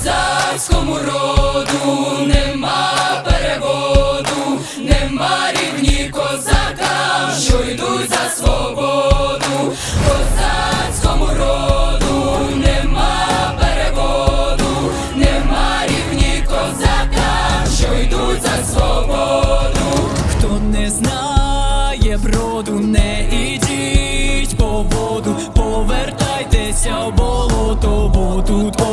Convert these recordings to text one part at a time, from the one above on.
козацькому роду нема переводу, нема рівні козакам, що йдуть за свободу, козацькому роду нема переводу, нема рівні козакам, що йдуть за свободу. Хто не знає броду, не ідіть по воду, повертайтеся в болото, бо тут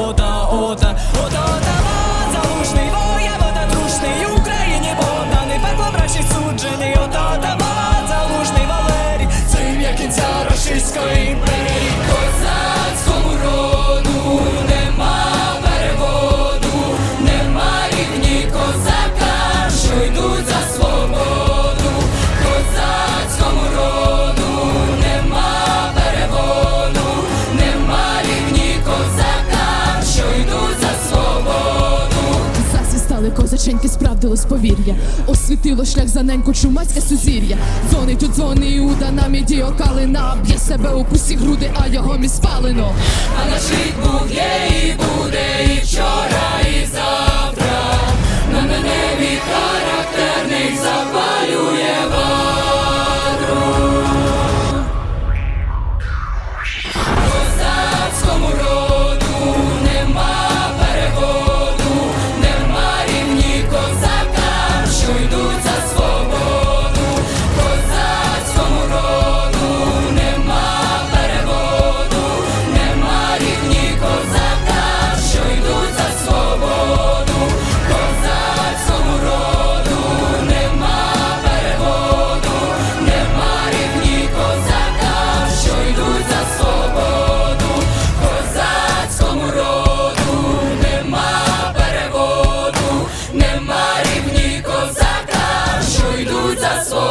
козаченьки, справдилось повір'я, освітило шлях за неньку чумацьке сузір'я. Дзвонить у дзвони Іуда на міді окалина, б'є себе у пусті груди, а його мі спалено. А наш рід був, є і буде, і вчора. just so